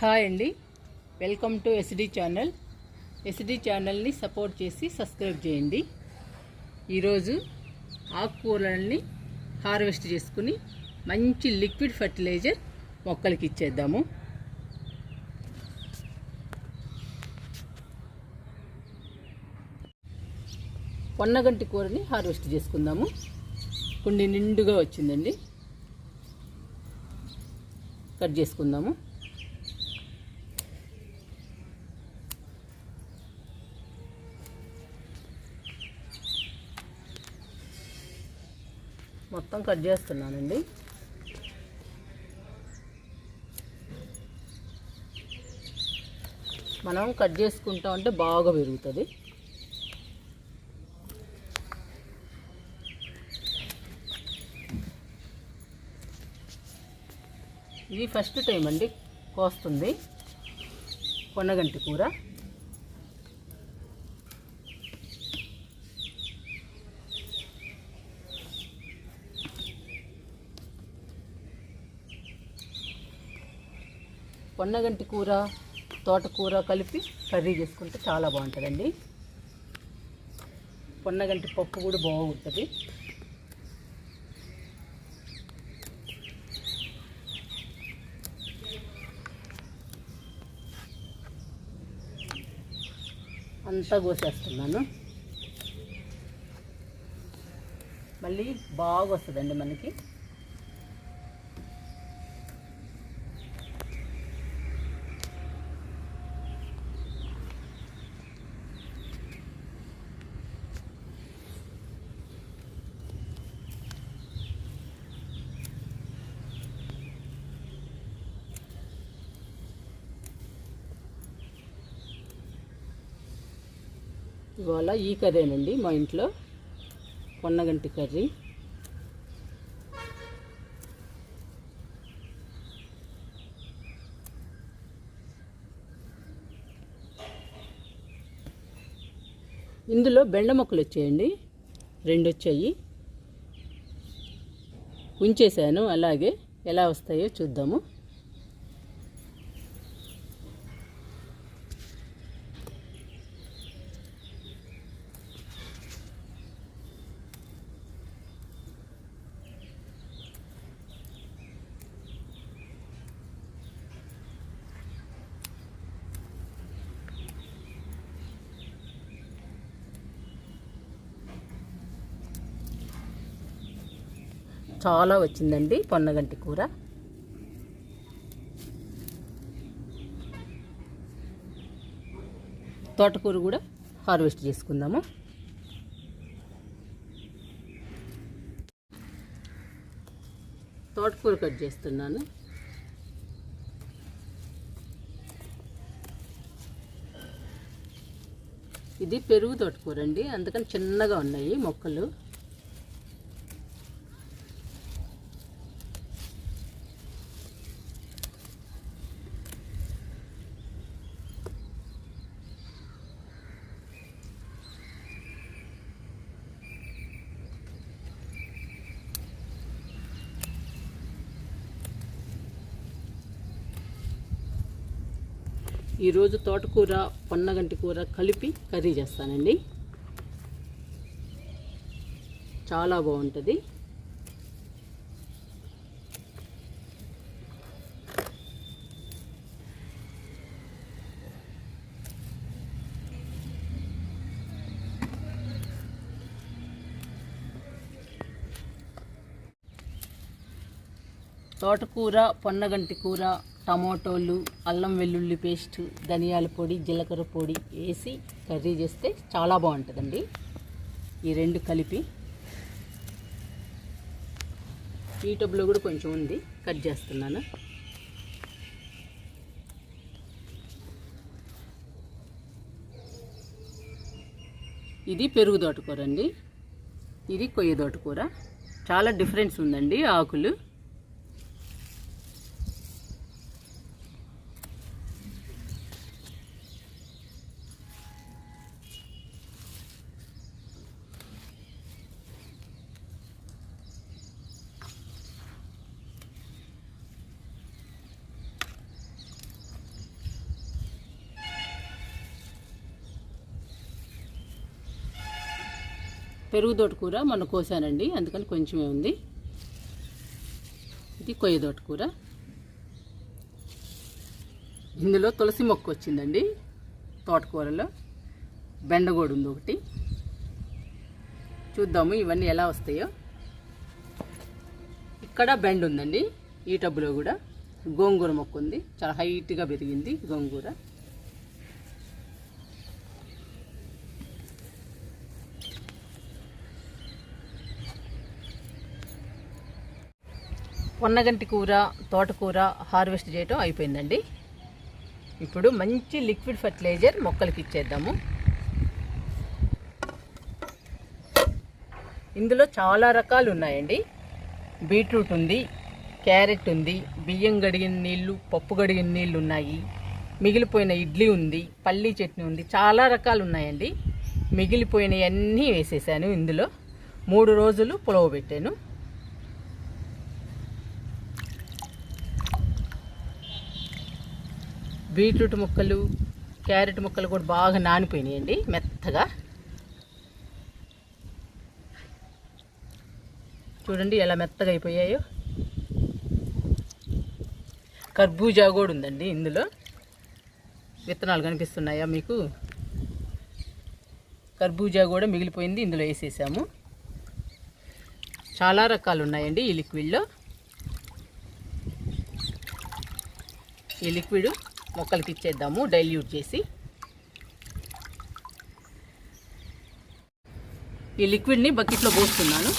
Hi అండి. Welcome to SD channel. SD ఛానల్ని support చేసి సబ్స్క్రైబ్ చేయండి. ఈరోజు ఆకుకూరల్ని హార్వెస్ట్ చేసుకుని మంచి లిక్విడ్ ఫర్టిలైజర్ మొక్కలకి ఇచ్చేద్దాము. పొన్నగంటి కూరని హార్వెస్ట్ చేసుకుందాము. కొన్ని నిండుగా వచ్చిందండి. కట్ చేసుకుందాము. మొత్తం కట్ చేస్తున్నానండి. మనం కట్ చేసుకుంటా ఉంటే బాగా పెరుగుతుంది. ఇది ఫస్ట్ టైం అండి కోస్తుంది. కొన్నగంటి కూర. పొన్నగంటి కూర తోటకూర కలిపి కర్రీ చేసుకుంటే చాలా బాగుంటుందండి. పొన్నగంటి పప్పు కూడా బాగుంటుంది. అంతా కోసేస్తున్నాను. మళ్ళీ బాగా వస్తుందండి మనకి. ఇవాళ ఈ కర్రీనండి మా ఇంట్లో పొన్నగంటి కర్రీ. ఇందులో బెండ మొక్కలు వచ్చాయండి. రెండు వచ్చాయి. ఉంచేశాను. అలాగే ఎలా వస్తాయో చూద్దాము. చాలా వచ్చిందండి పొన్నగంటి కూర. తోటకూర కూడా హార్వెస్ట్ చేసుకుందాము. తోటకూర కట్ చేస్తున్నాను. ఇది పెరుగు తోటకూర అండి అందుకని చిన్నగా ఉన్నాయి మొక్కలు. ఈరోజు తోటకూర పొన్నగంటి కూర కలిపి కర్రీ చేస్తానండి. చాలా బాగుంటుంది. తోటకూర పొన్నగంటి కూర టమాటోలు అల్లం వెల్లుల్లి పేస్ట్ ధనియాల పొడి జీలకర్ర పొడి వేసి కర్రీ చేస్తే చాలా బాగుంటుందండి. ఈ రెండు కలిపి ఈ టబ్లో కూడా కొంచెం ఉంది కట్ చేస్తున్నాను. ఇది పెరుగు తోటకూర అండి ఇది కొయ్య తోటకూర. చాలా డిఫరెన్స్ ఉందండి ఆకులు. పెరుగు కూర మొన్న కోసానండి అందుకని కొంచెమే ఉంది. ఇది కొయ్యదోట కూర ఇందులో తులసి మొక్క వచ్చిందండి తోటకూరలో. బెండగోడు ఉంది ఒకటి. చూద్దాము ఇవన్నీ ఎలా వస్తాయో. ఇక్కడ బెండ్ ఉందండి ఈ టబ్బులో కూడా. గోంగూర మొక్క ఉంది చాలా హైట్గా పెరిగింది గోంగూర. పొన్నగంటి కూర తోటకూర హార్వెస్ట్ చేయటం అయిపోయిందండి. ఇప్పుడు మంచి లిక్విడ్ ఫర్టిలైజర్ మొక్కలకి ఇచ్చేద్దాము. ఇందులో చాలా రకాలు ఉన్నాయండి. బీట్రూట్ ఉంది క్యారెట్ ఉంది బియ్యం గడిగిన నీళ్ళు పప్పు గడిగిన నీళ్ళు ఉన్నాయి. మిగిలిపోయిన ఇడ్లీ ఉంది పల్లీ చట్నీ ఉంది చాలా రకాలు ఉన్నాయండి. మిగిలిపోయినవన్నీ వేసేసాను ఇందులో. మూడు రోజులు పులవ పెట్టాను. బీట్రూట్ ముక్కలు క్యారెట్ ముక్కలు కూడా బాగా నానిపోయినాయండి మెత్తగా. చూడండి ఎలా మెత్తగా అయిపోయాయో. కర్బూజా కూడా ఉందండి ఇందులో. విత్తనాలు కనిపిస్తున్నాయా మీకు? కర్బూజా కూడా మిగిలిపోయింది ఇందులో వేసేసాము. చాలా రకాలు ఉన్నాయండి ఈ లిక్విడ్లో. ఈ లిక్విడ్ మొక్కలకి ఇచ్చేద్దాము డైల్యూట్ చేసి. ఈ లిక్విడ్ని బకెట్లో పోస్తున్నాను.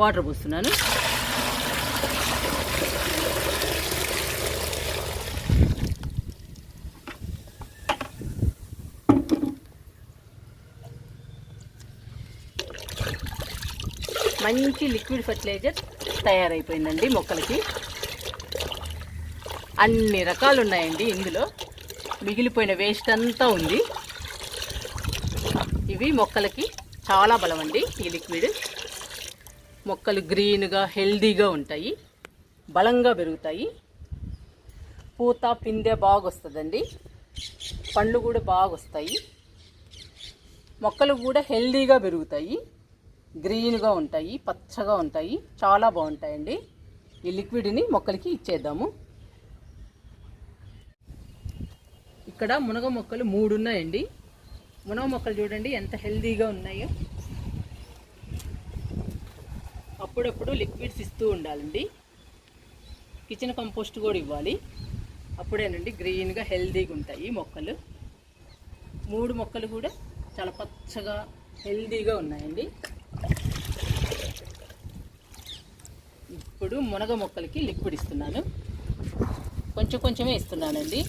వాటర్ పోస్తున్నాను. మంచి లిక్విడ్ ఫర్టిలైజర్ తయారైపోయిందండి మొక్కలకి. అన్ని రకాలు ఉన్నాయండి ఇందులో. మిగిలిపోయిన వేస్ట్ అంతా ఉంది. ఇవి మొక్కలకి చాలా బలం అండి ఈ లిక్విడ్. మొక్కలు గ్రీన్గా హెల్దీగా ఉంటాయి. బలంగా పెరుగుతాయి. పూత పిందె బాగా వస్తుందండి పండ్లు కూడా బాగా వస్తాయి మొక్కలు కూడా హెల్దీగా పెరుగుతాయి. గ్రీన్గా ఉంటాయి పచ్చగా ఉంటాయి చాలా బాగుంటాయండి. ఈ లిక్విడ్ని మొక్కలకి ఇచ్చేద్దాము. ఇక్కడ మునగ మొక్కలు మూడు ఉన్నాయండి మునగ మొక్కలు చూడండి ఎంత హెల్దీగా ఉన్నాయో. అప్పుడప్పుడు లిక్విడ్స్ ఇస్తూ ఉండాలండి. కిచెన్ కంపోస్ట్ కూడా ఇవ్వాలి. అప్పుడేనండి గ్రీన్గా హెల్దీగా ఉంటాయి మొక్కలు. మూడు మొక్కలు కూడా చాలా పచ్చగా హెల్దీగా ఉన్నాయండి ఇప్పుడు మునగ మొక్కలకి లిక్విడ్ ఇస్తున్నాను. కొంచెం కొంచెమే ఇస్తున్నానండి.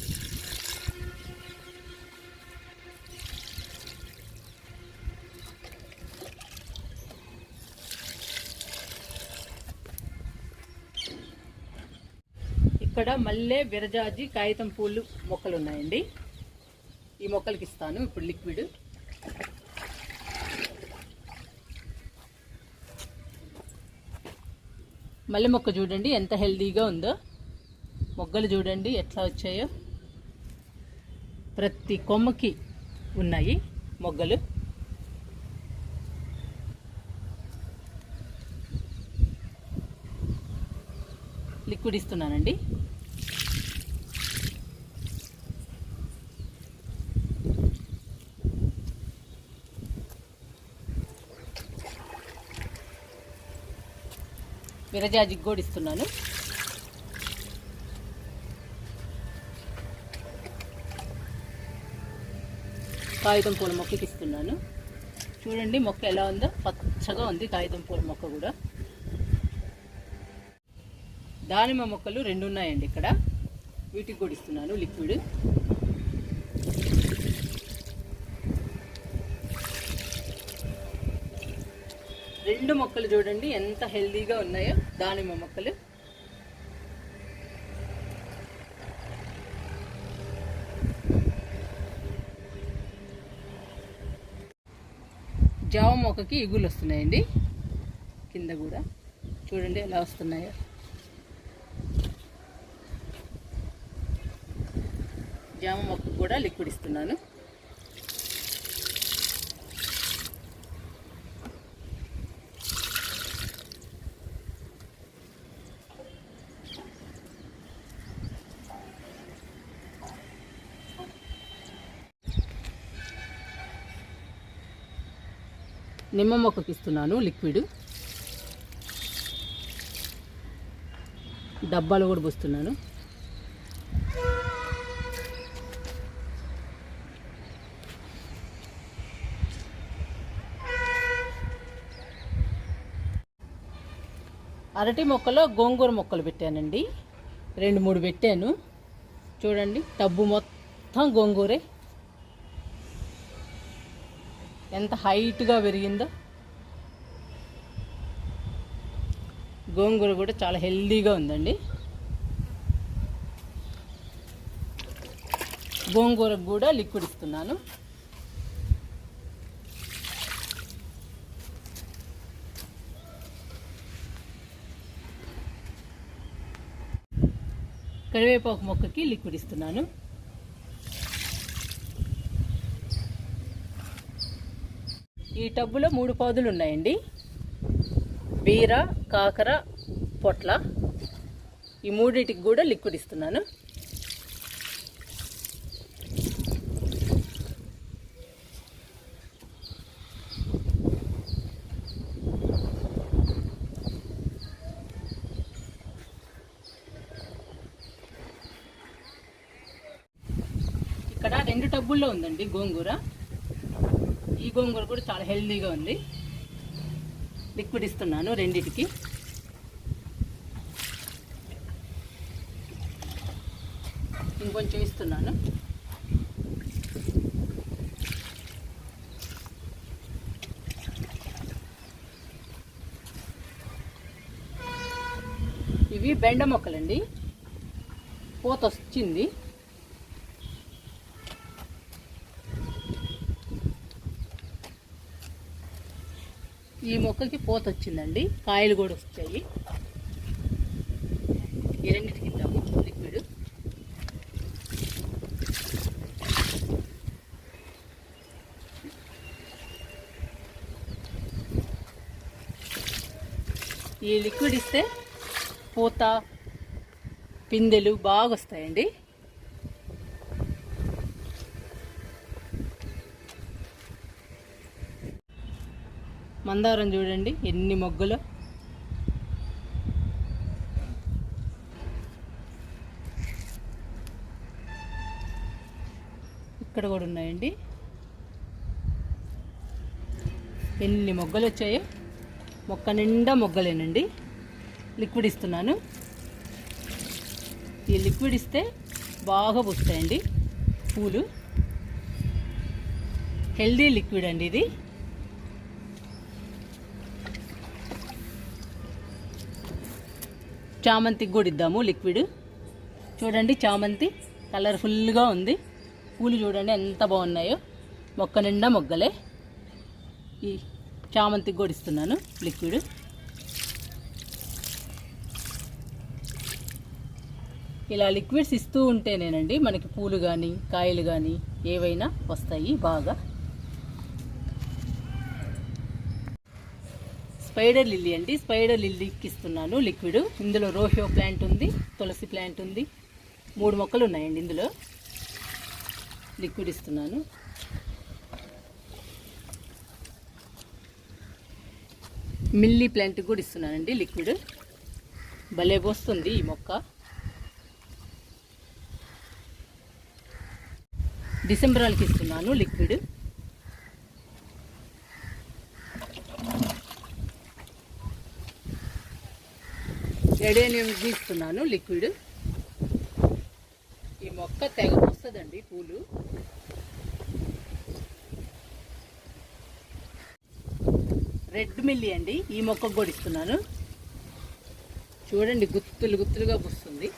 ఇక్కడ మల్లె విరజాజి కాగితం పూలు మొక్కలు ఉన్నాయండి ఈ మొక్కలకి ఇస్తాను ఇప్పుడు లిక్విడ్. మల్లె మొక్క చూడండి ఎంత హెల్దీగా ఉందో. మొగ్గలు చూడండి ఎట్లా వచ్చాయో. ప్రతి కొమ్మకి ఉన్నాయి మొగ్గలు. లిక్విడ్ ఇస్తున్నానండి. విరజాజికి కూడా ఇస్తున్నాను కాగితం పూల మొక్కకి ఇస్తున్నాను. చూడండి మొక్క ఎలా ఉందో. పచ్చగా ఉంది కాగితం పూల మొక్క కూడా. దానిమ్మ మొక్కలు రెండు ఉన్నాయండి ఇక్కడ. వీటికి కూడా ఇస్తున్నాను లిక్విడ్. రెండు మొక్కలు చూడండి ఎంత హెల్దీగా ఉన్నాయో దానిమ్మ మొక్కలు. జామ మొక్కకి ఇగులు వస్తున్నాయండి. కింద కూడా. చూడండి ఎలా వస్తున్నాయో. జామ మొక్కకు కూడా లిక్విడ్ ఇస్తున్నాను. నిమ్మ మొక్కకి ఇస్తున్నాను లిక్విడ్ డబ్బాలు కూడా పోస్తున్నాను. అరటి మొక్కలో గోంగూర మొక్కలు పెట్టానండి. రెండు మూడు పెట్టాను. చూడండి టబ్బు మొత్తం గోంగూరే. ఎంత హైట్గా పెరిగిందో. గోంగూర కూడా చాలా హెల్దీగా ఉందండి. గోంగూరకు కూడా లిక్విడ్ ఇస్తున్నాను. కరివేపాకు మొక్కకి లిక్విడ్ ఇస్తున్నాను. ఈ టబ్బులో మూడు పాదులు ఉన్నాయండి. బీర కాకర పొట్ల. ఈ మూడింటికి కూడా లిక్విడ్ ఇస్తున్నాను. ఇక్కడ రెండు టబ్బుల్లో ఉందండి గోంగూర. గోంగూర కూడా చాలా హెల్దీగా ఉంది. లిక్విడ్ ఇస్తున్నాను రెండిటికి. ఇంకొంచెం ఇస్తున్నాను. ఇవి బెండ మొక్కలండి. పూత వచ్చింది ఈ మొక్కకి పూత వచ్చిందండి. కాయలు కూడా వచ్చాయి. ఈ రెండింటికి ఇద్దాము లిక్విడ్. ఈ లిక్విడ్ ఇస్తే పూత పిందెలు బాగా వస్తాయండి. మందారం చూడండి ఎన్ని మొగ్గలు. ఇక్కడ కూడా ఉన్నాయండి. ఎన్ని మొగ్గలు వచ్చాయో. మొక్క నిండా మొగ్గలేనండి. లిక్విడ్ ఇస్తున్నాను. ఈ లిక్విడ్ ఇస్తే బాగా పూస్తాయండి. పూలు. హెల్దీ లిక్విడ్ అండి ఇది. చామంతికి కూడా ఇద్దాము లిక్విడ్ చూడండి చామంతి కలర్ఫుల్గా ఉంది. పూలు చూడండి ఎంత బాగున్నాయో. మొక్క నిండా మొగ్గలే. ఈ చామంతికి కూడా ఇస్తున్నాను లిక్విడ్ ఇలా లిక్విడ్స్ ఇస్తూ ఉంటేనేనండి మనకి పూలు కానీ కాయలు కానీ ఏవైనా వస్తాయి బాగా. స్పైడర్ లిల్లీ అండి. స్పైడర్ లిల్లీకి ఇస్తున్నాను లిక్విడ్. ఇందులో రోషో ప్లాంట్ ఉంది తులసి ప్లాంట్ ఉంది. మూడు మొక్కలు ఉన్నాయండి ఇందులో. లిక్విడ్ ఇస్తున్నాను. మిల్లీ ప్లాంట్ కూడా ఇస్తున్నానండి లిక్విడ్. భలే పోస్తుంది ఈ మొక్క. డిసెంబరాలకి ఇస్తున్నాను లిక్విడ్. ఎడేనియం ఇస్తున్నాను లిక్విడ్. ఈ మొక్క తెగ వస్తుందండి పూలు. రెడ్ మిల్లి అండి ఈ మొక్కకు కూడా ఇస్తున్నాను. చూడండి గుత్తులు గుత్తులుగా పుస్తుంది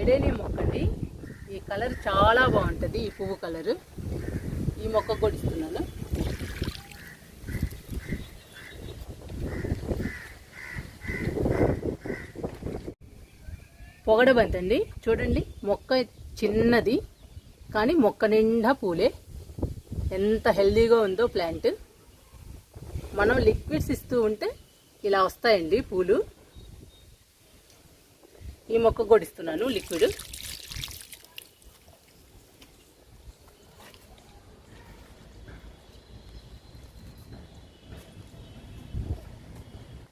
ఎడేనియం మొక్క అండి కలర్ చాలా బాగుంటుంది ఈ పువ్వు కలరు. ఈ మొక్క కొడిస్తున్నాను పొగడబంతి అండి చూడండి మొక్క చిన్నది కానీ మొక్క నిండా పూలే. ఎంత హెల్దీగా ఉందో ప్లాంట్. మనం లిక్విడ్స్ ఇస్తూ ఉంటే ఇలా వస్తాయండి పూలు. ఈ మొక్క కొడిస్తున్నాను లిక్విడ్.